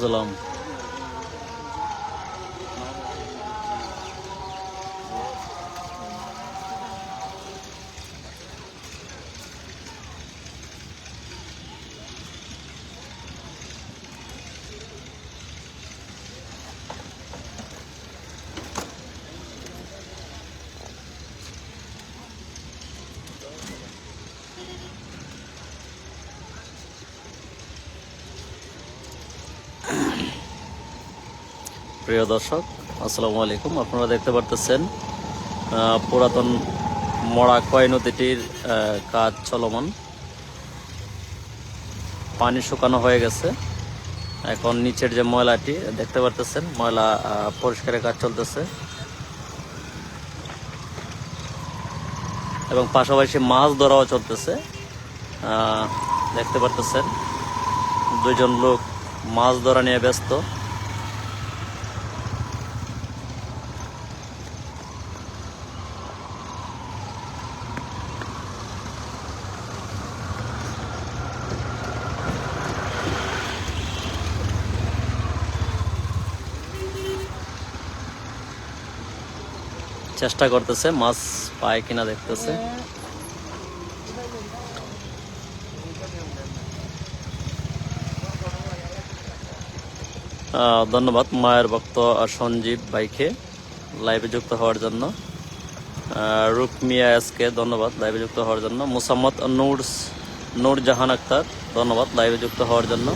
সালাম প্রিয় দর্শক, আসসালামু আলাইকুম। আপনারা দেখতে পারতেছেন পুরাতন মরা কয় নদীটির কাজ চলমান। পানি শুকানো হয়ে গেছে। এখন নিচের যে ময়লাটি, দেখতে পারতেছেন, ময়লা পরিষ্কারের কাজ চলতেছে। এবং পাশাপাশি মাছ ধরাও চলতেছে। দেখতে পারতেছেন দুজন লোক মাছ ধরা নিয়ে ব্যস্ত। চেষ্টা করতেছে, মাছ পায় কিনা দেখতেছে। ধন্যবাদ মায়ের ভক্ত সঞ্জীব ভাইকে লাইভে যুক্ত হওয়ার জন্য। রুকমিয়া এসকে ধন্যবাদ লাইভে যুক্ত হওয়ার জন্য। মুসাম্মদ নূর নূর জাহান আক্তার, ধন্যবাদ লাইভে যুক্ত হওয়ার জন্য।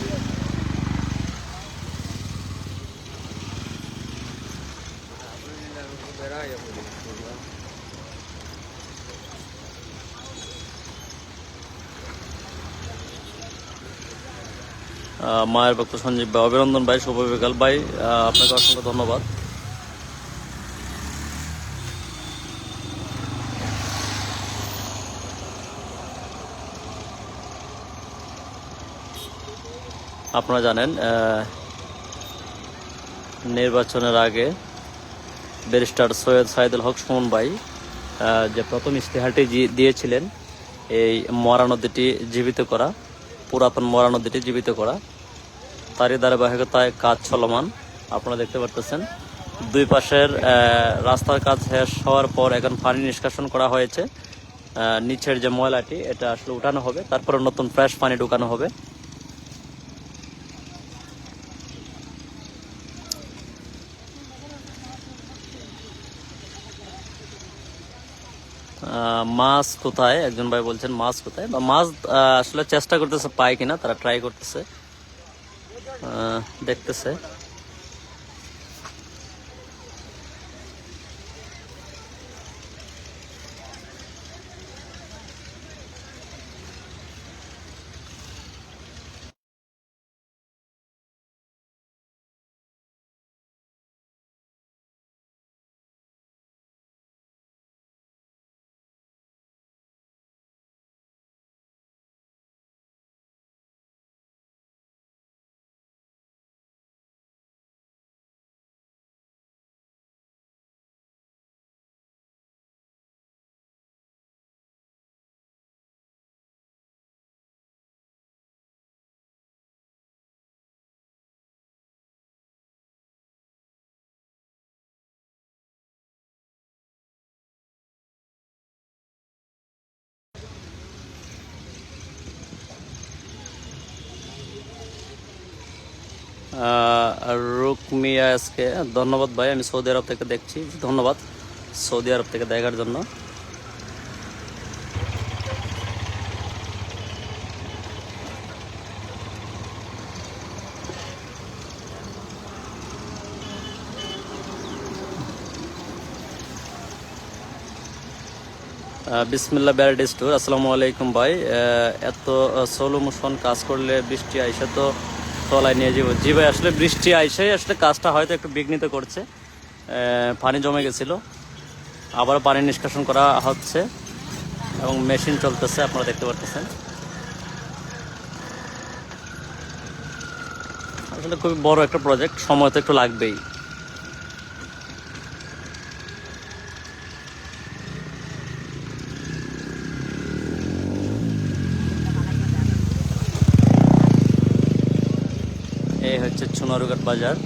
মায়ের ভক্ত সঞ্জীব ভাই, অভিনন্দন ভাই, শুভ বিকাল ভাই। আপনাকে অসংখ্য ধন্যবাদ। আপনারা জানেন নির্বাচনের আগে ব্যারিস্টার সৈয়দ সাইদুল হক সুমন ভাই যে প্রথম ইশতেহারটি দিয়েছিলেন, এই মরা নদীটি জীবিত করা, পুরাতন মরা নদীটি জীবিত করা তারই ধারাবাহিকতায় কাজ চলমান। আপনারা দেখতে পারতেছেন। দুই পাশের রাস্তার কাজ শেষ হওয়ার পর এখন পানি নিষ্কাশন করা হয়েছে। নিচের যে ময়লাটি, এটা আসলে উঠানো হবে। তারপরে নতুন ফ্রেশ পানি ঢুকানো হবে। মাছ কোথায়? একজন ভাই বলছেন, মাছ কোথায়? বা মাছ আসলে চেষ্টা করতেছে, পায় কিনা, তারা ট্রাই করতেছে। দেখতেছে। রুকমিয়া এসকে ধন্যবাদ ভাই, আমি সৌদি আরব থেকে দেখছি, ধন্যবাদ, সৌদি আরব থেকে দেখার জন্য। বিসমিল্লা ব্যারেড স্টোর, আসসালামু আলাইকুম ভাই। এত সোলো মোশন কাজ করলে বৃষ্টি আইসে তো তলায় নিয়ে যাব। জি ভাই আসলে বৃষ্টি আইসে আসলে কাজটা হয়তো একটু বিঘ্নিত করছে। পানি জমে গেছিল। আবার পানি নিষ্কাশন করা হচ্ছে এবং মেশিন চলতেছে, আপনারা দেখতে পারতেছেন। আসলে খুবই বড় একটা প্রজেক্ট সময় তো একটু লাগবেই। এই হচ্ছে সোনারুঘাট বাজার।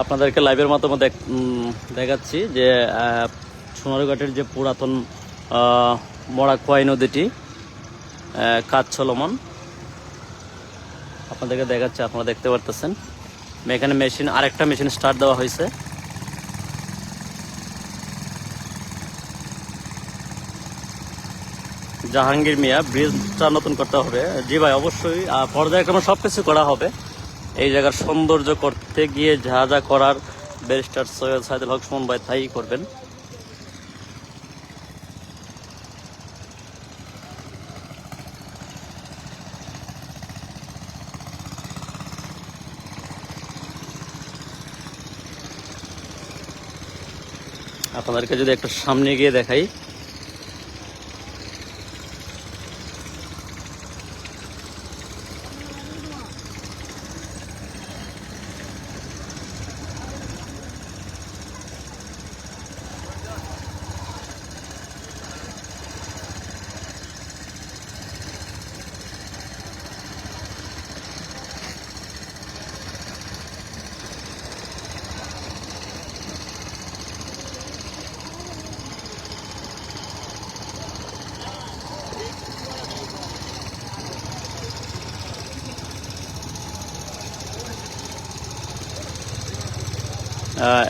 আপনাদেরকে লাইভের মাধ্যমে দেখ- দেখাচ্ছি যে সোনারঘাটের যে পুরাতন আহ, মরাকোয়াই নদীটি কাজ চলমান। আপনাদেরকে দেখাচ্ছি আপনারা দেখতে পারতেছেন। এখানে মেশিন আরেকটা মেশিন স্টার্ট দেওয়া হয়েছে। জাহাঙ্গীর মিয়া ব্রিজটা নতুন করতে হবে। জি ভাই অবশ্যই পর্যায়ক্রমে সব কিছু করা হবে। এই জায়গার সৌন্দর্য করতে গিয়ে যা যা করার ব্যারিস্টার সৈয়দ সাইদুল হক সুমন ভাই তাই করবেন। আপনাদেরকে যদি একটু সামনে গিয়ে দেখাই।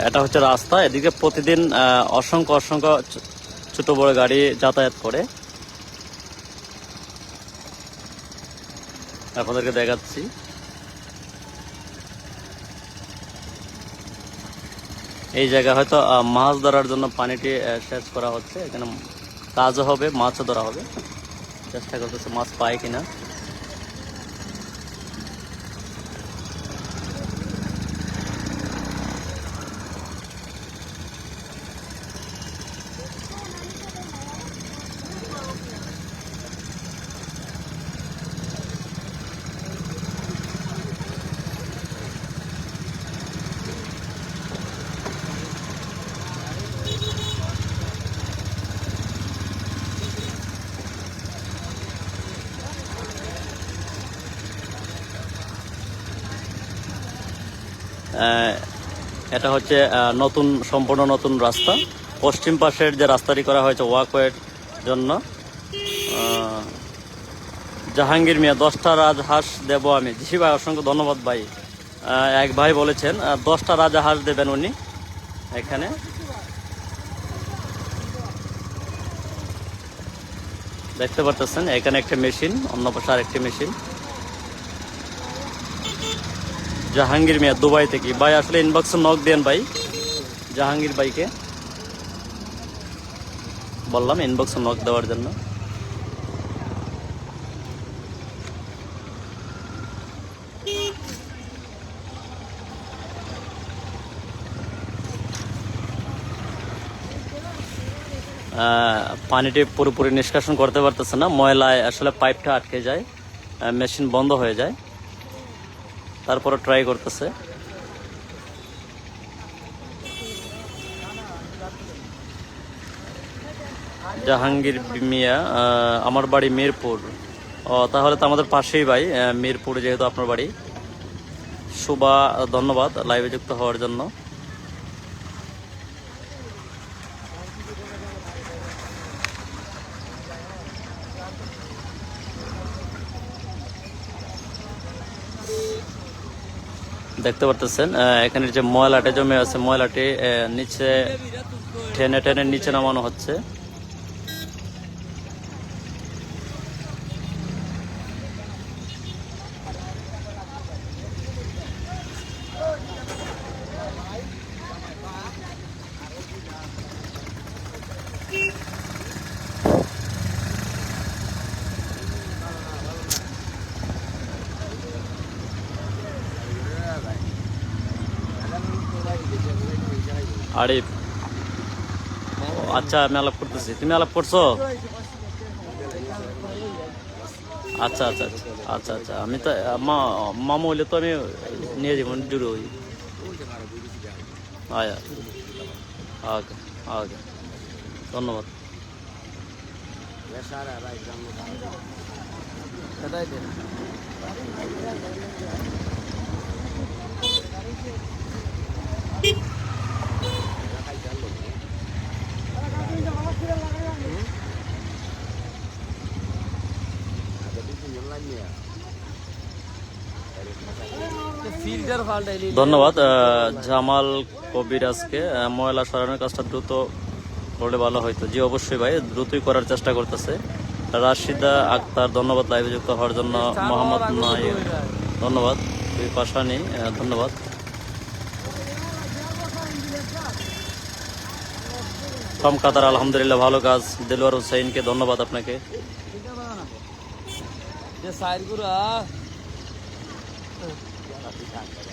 এটা হচ্ছে রাস্তা। এদিকে প্রতিদিন অসংখ্য অসংখ্য ছোট বড় গাড়ি যাতায়াত করে। আপনাদেরকে দেখাচ্ছি। এই জায়গা হয়তো মাছ ধরার জন্য পানিটি সেচ করা হচ্ছে। এখানে কাজও হবে, মাছও ধরা হবে। চেষ্টা করতেছে মাছ পায় কিনা। এটা হচ্ছে নতুন, সম্পূর্ণ নতুন রাস্তা। পশ্চিম পাশের যে রাস্তাটি করা হয়েছে ওয়াকওয়ের জন্য জাহাঙ্গীর মিয়া, দশটা রাজহাঁস দেব আমি। জি ভাই, অসংখ্য ধন্যবাদ ভাই। এক ভাই বলেছেন দশটা রাজহাঁস দেবেন উনি এখানে। দেখতে পারতেছেন, এখানে একটা মেশিন, অন্য পাশে আরেকটি মেশিন। জাহাঙ্গীর মিয়া দুবাই থেকে। ভাই, আসলে ইনবক্সে নক দেন ভাই। জাহাঙ্গীর ভাইকে। বললাম ইনবক্সে নক দেওয়ার জন্য। পানিটি পুরোপুরি নিষ্কাশন করতে পারতেছে না। ময়লায় আসলে পাইপটা আটকে যায়। মেশিন বন্ধ হয়ে যায়। তারপরে ট্রাই করতেছে। জাহাঙ্গীর মিয়া আমার বাড়ি মিরপুর। ও, তাহলে তো আমাদের পাশেই ভাই মিরপুর যেহেতু আপনার বাড়ি। শুভা ধন্যবাদ লাইভে যুক্ত হওয়ার জন্য। দেখতে পারতেছেন এখানে যে ময়লাটা জমে আছে ময়লাটি নিচে টেনে টেনে নিচে নামানো হচ্ছে। আরিফ আচ্ছা আমি আলাপ করতেছি। তুমি আলাপ করছ? আচ্ছা আচ্ছা আচ্ছা আচ্ছা আচ্ছা আমি তো মামু হইলে তো আমি নিয়ে যাব জুড়ে হই। আয়া ওকে ওকে ধন্যবাদ। ফাল্টাইলি ধন্যবাদ জামাল কবিরাজকে ময়লা সরানোর কাজটা দ্রুত করলে ভালো হয়তো জি, অবশ্যই ভাই, দ্রুতই করার চেষ্টা করতেছে। রাশিদা আক্তার, ধন্যবাদ লাইভে যুক্ত হওয়ার জন্য। মোহাম্মদ নাইম ধন্যবাদ। দুই পাশানি ধন্যবাদ। কম কাতার, আলহামদুলিল্লাহ, ভালো কাজ। দেলোয়ার হুসাইনকে ধন্যবাদ আপনাকে যে সাইড গুড়া কবির ভাই শেষ হইতো না এমনি ভাই না স্যার হবে লামো যেটা ধরে নি ভাই উঠলে উঙ্কুর নেওয়া পরে ভাই যায় না পরে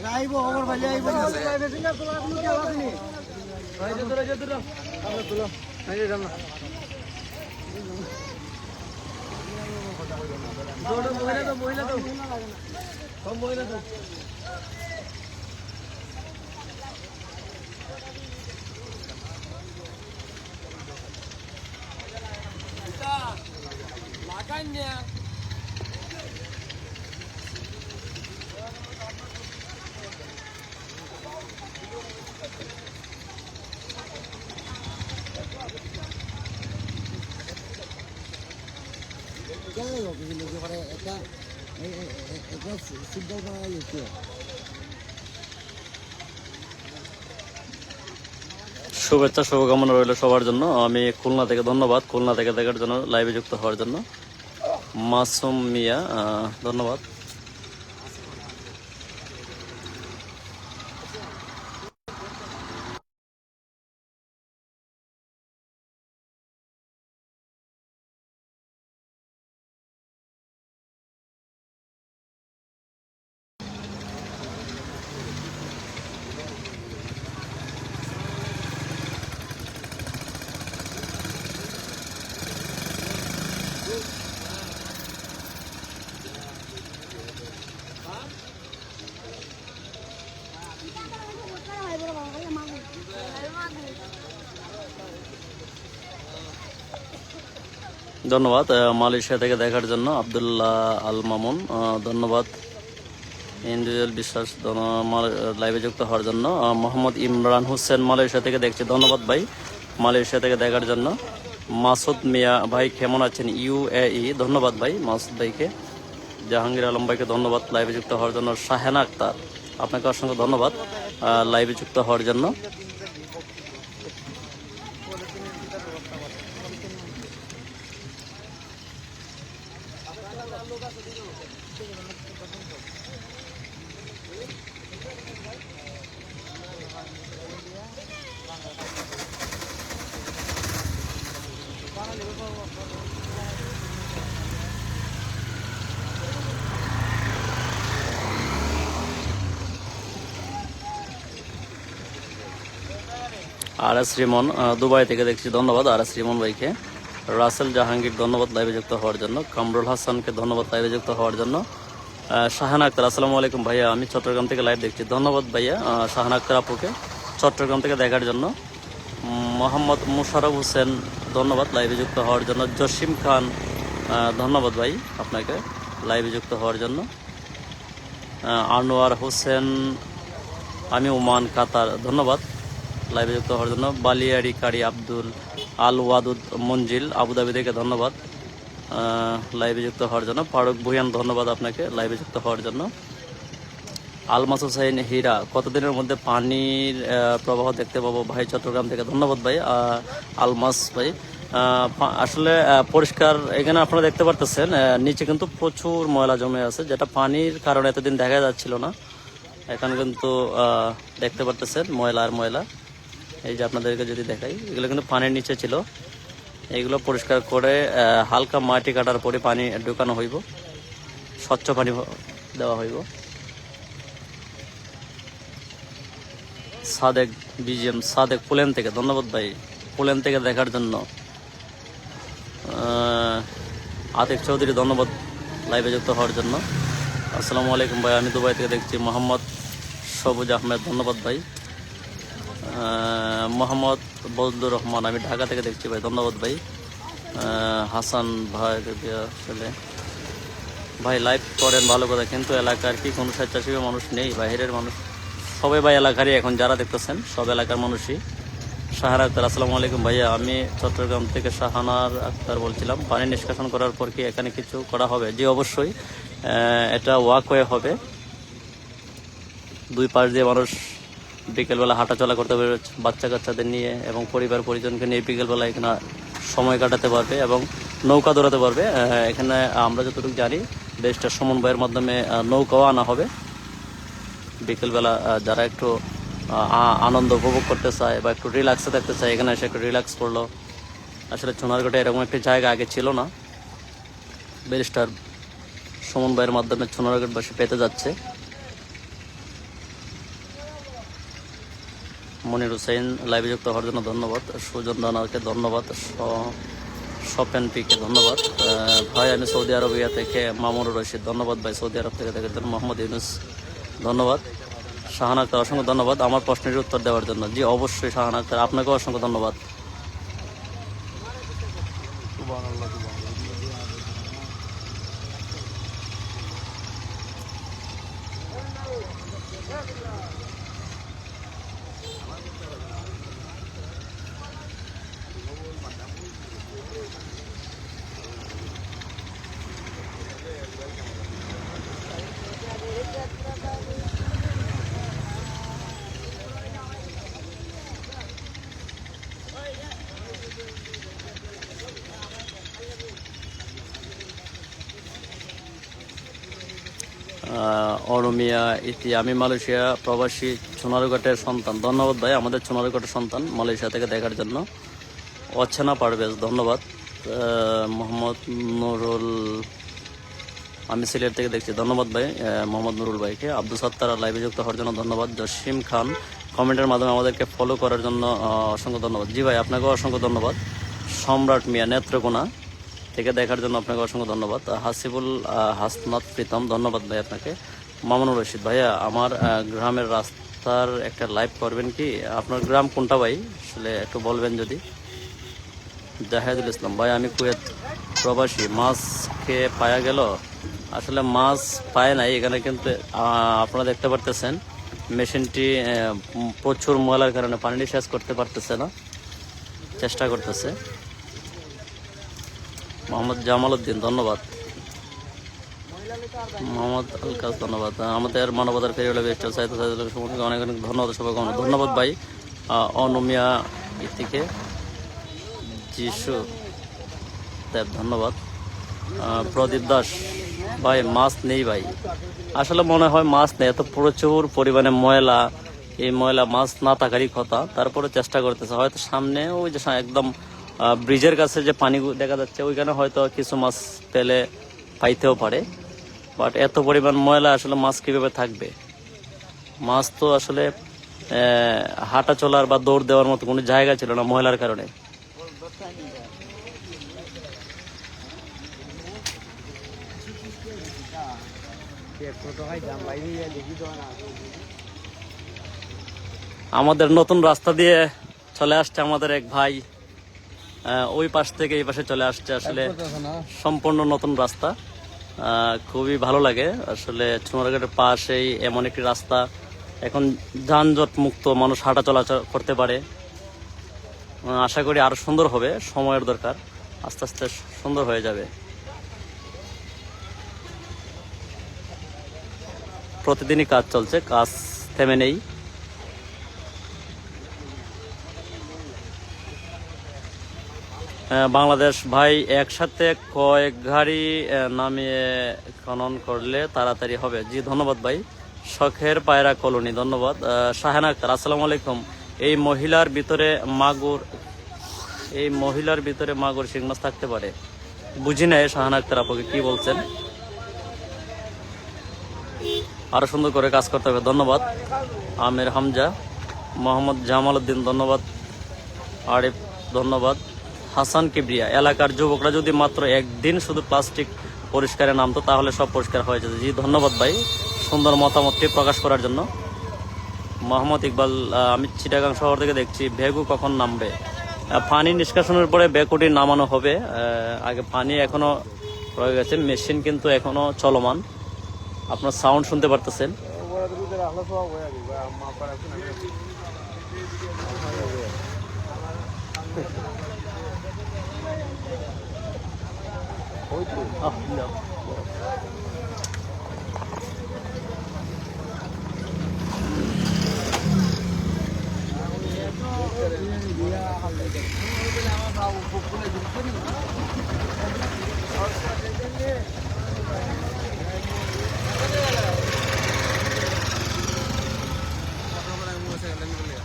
বেরেস্টার উপরে আছে আমি এরা দেখছি যে এরা মিটিং করে রাইব রাইব ওভার ভাই আইব রাইবে সিঙ্গার তোলা তুমি কি আলাদা নি ভাই যে তোরা যে তোরা আমরা তুলো। নাই রে জানা দৌড়ো মহিলা তো মহিলা তো। সব মহিলা তো। লাগাইnya কেন কিছু লোকে করে একটা একটা সিদ্ধ করা লিখে শুভেচ্ছা, শুভকামনা রইল সবার জন্য। আমি খুলনা থেকে ধন্যবাদ। খুলনা থেকে দেখার জন্য লাইভে যুক্ত হওয়ার জন্য। মাসুম মিয়া ধন্যবাদ। ধন্যবাদ মালয়েশিয়া থেকে দেখার জন্য আবদুল্লাহ আল মামুন। ধন্যবাদ ইন্দ্রিয়াল বিশ্বাস লাইভে যুক্ত হওয়ার জন্য। মোহাম্মদ ইমরান হোসেন মালয়েশিয়া থেকে দেখছি। ধন্যবাদ ভাই, মালয়েশিয়া থেকে দেখার জন্য। মাসুদ মিয়া ভাই, কেমন আছেন? ইউ ইউএই ধন্যবাদ ভাই, মাসুদ ভাইকে। জাহাঙ্গীর আলম ভাইকে ধন্যবাদ লাইভে যুক্ত হওয়ার জন্য। শাহেনা আক্তার, আপনাকে অসংখ্য ধন্যবাদ লাইভে যুক্ত হওয়ার জন্য। আর এস রিমন দুবাই থেকে দেখছি ধন্যবাদ। আর এস রিমন ভাইকে রাসেল জাহাঙ্গীর ধন্যবাদ লাইভে যুক্ত হওয়ার জন্য, কামরুল হাসানকে ধন্যবাদ লাইভে যুক্ত হওয়ার জন্য। শাহানা আক্তার, আসসালামু আলাইকুম ভাইয়া। আমি চট্টগ্রাম থেকে লাইভ দেখছি। ধন্যবাদ ভাইয়া শাহানা আক্তার আপুকে চট্টগ্রাম থেকে দেখার জন্য। মোহাম্মদ মুশারফ হোসেন ধন্যবাদ লাইভে যুক্ত হওয়ার জন্য। জসিম খান ধন্যবাদ ভাই আপনাকে লাইভে যুক্ত হওয়ার জন্য। আনোয়ার হোসেন, আমি ওমান, কাতার, ধন্যবাদ। লাইভে যুক্ত হওয়ার জন্য বালিয়ারি কারি আব্দুল আল ওয়াদুদ মঞ্জিল আবুধাবি থেকে ধন্যবাদ। লাইভে যুক্ত হওয়ার জন্য ফারুক ভুয়ান ধন্যবাদ আপনাকে লাইভে যুক্ত হওয়ার জন্য। আলমাস হোসাইন হীরা, কতদিনের মধ্যে পানির প্রবাহ দেখতে পাবো? ভাই চট্টগ্রাম থেকে ধন্যবাদ ভাই আলমাস ভাই। আসলে পরিষ্কার, এখানে আপনারা দেখতে পারতেছেন নিচে কিন্তু প্রচুর ময়লা জমে আছে, যেটা পানির কারণে এতদিন দেখা যাচ্ছিল না। এখন কিন্তু দেখতে পারতেছেন ময়লা আর ময়লা। এই যে আপনাদেরকে যদি দেখাই, এগুলো কিন্তু পানির নিচে ছিল। এগুলো পরিষ্কার করে হালকা মাটি কাটার পরে পানি ঢুকানো হইব। স্বচ্ছ পানি দেওয়া হইব। সাদেক বিজিএম, সাদেক পুলেন থেকে, ধন্যবাদ ভাই, পুলেন থেকে দেখার জন্য। আতিক চৌধুরী, ধন্যবাদ লাইভে যুক্ত হওয়ার জন্য। আসসালামু আলাইকুম ভাই, আমি দুবাই থেকে দেখছি মোহাম্মদ সবুজ আহমেদ, ধন্যবাদ ভাই। মোহাম্মদ বজলুর রহমান, আমি ঢাকা থেকে দেখছি ভাই, ধন্যবাদ ভাই। হাসান ভাই আসলে ভাই লাইভ করেন ভালো কথা কিন্তু এলাকার কি কোনো স্বেচ্ছাসেবী মানুষ নেই, বাইরের মানুষ। সবাই ভাই এলাকারই এখন, যারা দেখতেছেন, সব এলাকার মানুষই। শাহার আক্তার, আসসালামু আলাইকুম ভাইয়া। আমি চট্টগ্রাম থেকে শাহানার আক্তার বলছিলাম। পানি নিষ্কাশন করার পর কি এখানে কিছু করা হবে? জি, অবশ্যই। এটা ওয়াকওয়ে হবে। দুই পাশ দিয়ে মানুষ বিকেলবেলা হাঁটাচলা করতে পারবে বাচ্চা কাচ্চাদের নিয়ে এবং পরিবার পরিজনকে নিয়ে বিকেলবেলা এখানে সময় কাটাতে পারবে এবং নৌকা দৌড়াতে পারবে। এখানে আমরা যতটুকু জানি, দেশটা সমন্বয়ের মাধ্যমে নৌকাও আনা হবে। বিকেলবেলা যারা একটু আনন্দ উপভোগ করতে চায় বা একটু রিল্যাক্সে থাকতে চায়, এখানে এসে একটু রিল্যাক্স করল। আসলে সোনারঘাটে এরকম একটি জায়গা আগে ছিল না। ব্যারিস্টার সমন্বয়ের মাধ্যমে সোনারঘাটবাসী পেতে যাচ্ছে। মনির হুসাইন লাইভে যুক্ত হওয়ার জন্য ধন্যবাদ। সুজন দানাকে ধন্যবাদ, স- স্বপেন পিকে ধন্যবাদ। ভাই, আমি সৌদি আরবিয়া থেকে মামুর রশিদ, ধন্যবাদ ভাই, সৌদি আরব থেকে দেখার জন্য মোহাম্মদ ইউনুস, ধন্যবাদ। শাহান আক্তার অসংখ্য ধন্যবাদ আমার প্রশ্নের উত্তর দেওয়ার জন্য। জি, অবশ্যই শাহান আক্তার আপনাকেও অসংখ্য ধন্যবাদ। অরমিয়া, ইতি, আমি মালয়েশিয়া প্রবাসী সোনারুঘাটের সন্তান। ধন্যবাদ ভাই, আমাদের সোনারুঘাটের সন্তান মালয়েশিয়া থেকে দেখার জন্য। অচ্ছনা পারভেজ, ধন্যবাদ। মোহাম্মদ নুরুল, আমি সিলেট থেকে দেখছি। ধন্যবাদ ভাই মোহাম্মদ নুরুল ভাইকে। আব্দুল সত্তার লাইভে যুক্ত হওয়ার জন্য ধন্যবাদ। জসিম খান, কমেন্টের মাধ্যমে আমাদেরকে ফলো করার জন্য অসংখ্য ধন্যবাদ। জি ভাই, আপনাকেও অসংখ্য ধন্যবাদ। সম্রাট মিয়া নেত্রকোনা থেকে দেখার জন্য আপনাকে অসংখ্য ধন্যবাদ। হাসিবুল হাসনাত প্রীতম, ধন্যবাদ ভাই আপনাকে। মামুনুর রশিদ, ভাইয়া, আমার গ্রামের রাস্তার একটা লাইভ করবেন কি? আপনার গ্রাম কোনটা ভাই? আসলে একটু বলবেন যদি। জাহেদুল ইসলাম। ভাই, আমি কুয়েত প্রবাসী। মাছ খেয়ে পায়া গেল। আসলে মাছ পায় নাই, এখানে কিন্তু আপনারা দেখতে পারতেছেন, মেশিনটি প্রচুর ময়লার কারণে পানি শেষ করতে পারতেছে না, চেষ্টা করতেছে। মোহাম্মদ জামাল উদ্দিন, ধন্যবাদ। মোহাম্মদ আলকাস ধন্যবাদ। আমাদের মানবতার ফেরিওয়ালা বেস্ট সাহিত্য সাহিত্য অনেক অনেক ধন্যবাদ সবাই ধন্যবাদ, ভাই। অনুমিয়া ইতিকে যিশু, দেব ধন্যবাদ। প্রদীপ দাস, ভাই, মাছ নেই ভাই। আসলে মনে হয় মাছ নেই, এত প্রচুর পরিমাণে ময়লা। এই ময়লা মাছ না থাকারই কথা। তারপরে চেষ্টা করতেছে। হয়তো সামনে ওই যে একদম ব্রিজের কাছে যে পানি দেখা যাচ্ছে, ওইখানে হয়তো কিছু মাছ পেলে পাইতেও পারে। বাট এত পরিমাণ ময়লা আসলে মাছ কীভাবে থাকবে? মাছ তো আসলে হাঁটা চলার বা দৌড় দেওয়ার মতো কোনো জায়গা ছিল না ময়লার কারণে ছোট ভাই দাম বাইরে দেখি তো না আমাদের নতুন রাস্তা দিয়ে চলে আসছে আমাদের এক ভাই। ওই পাশ থেকে এই পাশে চলে আসছে আসলে সম্পূর্ণ নতুন রাস্তা। খুবই ভালো লাগে। আসলে চুনারঘাটের পাশেই এমন একটি রাস্তা। এখন যানজট মুক্ত, মানুষ হাঁটা চলাচল করতে পারে। আশা করি আরও সুন্দর হবে, সময়ের দরকার। আস্তে আস্তে সুন্দর হয়ে যাবে। প্রতিদিনই কাজ চলছে কাজ থেমে নেই। বাংলাদেশ ভাই একসাথে কয়েক আহ, নামিয়ে খনন করলে তাড়াতাড়ি হবে? জি ধন্যবাদ ভাই। শখের পায়রা কলোনি ধন্যবাদ। শাহানা আক্তার আসসালামু আলাইকুম। এই মহিলার ভিতরে মাগুর এই মহিলার ভিতরে মাগুর শিং মাছ থাকতে পারে। বুঝি নাই শাহানা আক্তার আপনাকে কি বলছেন? আরও সুন্দর করে কাজ করতে হবে। ধন্যবাদ। আমির হামজা, মোহাম্মদ জামাল উদ্দিন ধন্যবাদ। আরিফ, ধন্যবাদ। হাসান কিবরিয়া, এলাকার যুবকরা যদি মাত্র একদিন শুধু প্লাস্টিক পরিষ্কারে নামতো, তাহলে সব পরিষ্কার হয়ে যেত। জি, ধন্যবাদ ভাই, সুন্দর মতামতটি প্রকাশ করার জন্য। মোহাম্মদ ইকবাল আমি চিটাগাং শহর থেকে দেখছি, ভেগু কখন নামবে? পানি নিষ্কাশনের পরে বেকুটি নামানো হবে। আগে পানি এখনও রয়ে গেছে, মেশিন কিন্তু এখনও চলমান। আপনার সাউন্ড শুনতে পারতেছেন। ওরা তো দুধের আহ্লাদ সব হয়ে গেছে মা পাড়া শুনে ওই তো আহ, যাও।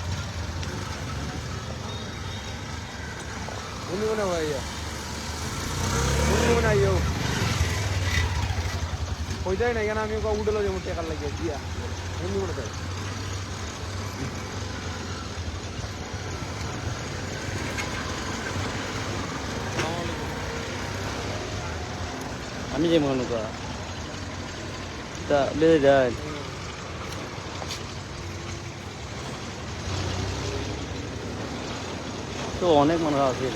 উনি মনে হয় ইয়া উনি মনে হয় ইয়ো হয়ে যায় না এখানে আমি ওকে উঠে যাব টেকার লাগিয়ে দিয়া উনি মনে হয় আমি যে মনে করা তা অনেক আছে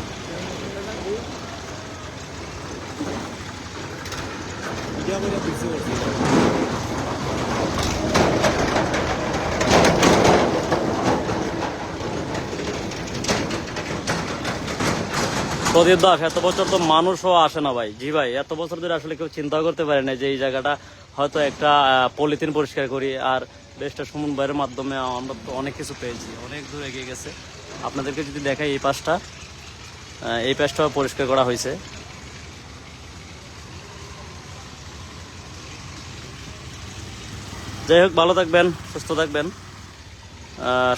প্রদীপ দাস, এত বছর তো মানুষও আসে না ভাই। জি ভাই, এত বছর ধরে আসলে কেউ চিন্তা করতে পারে না যে এই জায়গাটা হয়তো একটা পলিথিন পরিষ্কার করি আর বেশটা সুমন ভাইয়ের মাধ্যমে আমরা তো অনেক কিছু পেয়েছি, অনেক দূর এগিয়ে গেছে। আপনাদেরকে যদি দেখাই এই পাশটা এই পাশটাও পরিষ্কার করা হয়েছে। যাই হোক, ভালো থাকবেন, সুস্থ থাকবেন।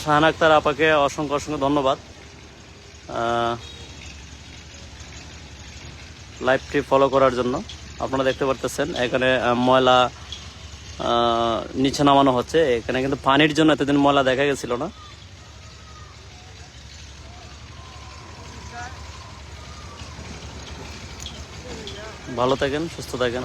শাহান আক্তার আপাকে অসংখ্য অসংখ্য ধন্যবাদ। লাইভটি ফলো করার জন্য। আপনারা দেখতে পারতেছেন, এখানে ময়লা নিচে নামানো হচ্ছে। এখানে কিন্তু পানির জন্য এতদিন ময়লা দেখা গেছিল না। ভালো থাকেন, সুস্থ থাকেন।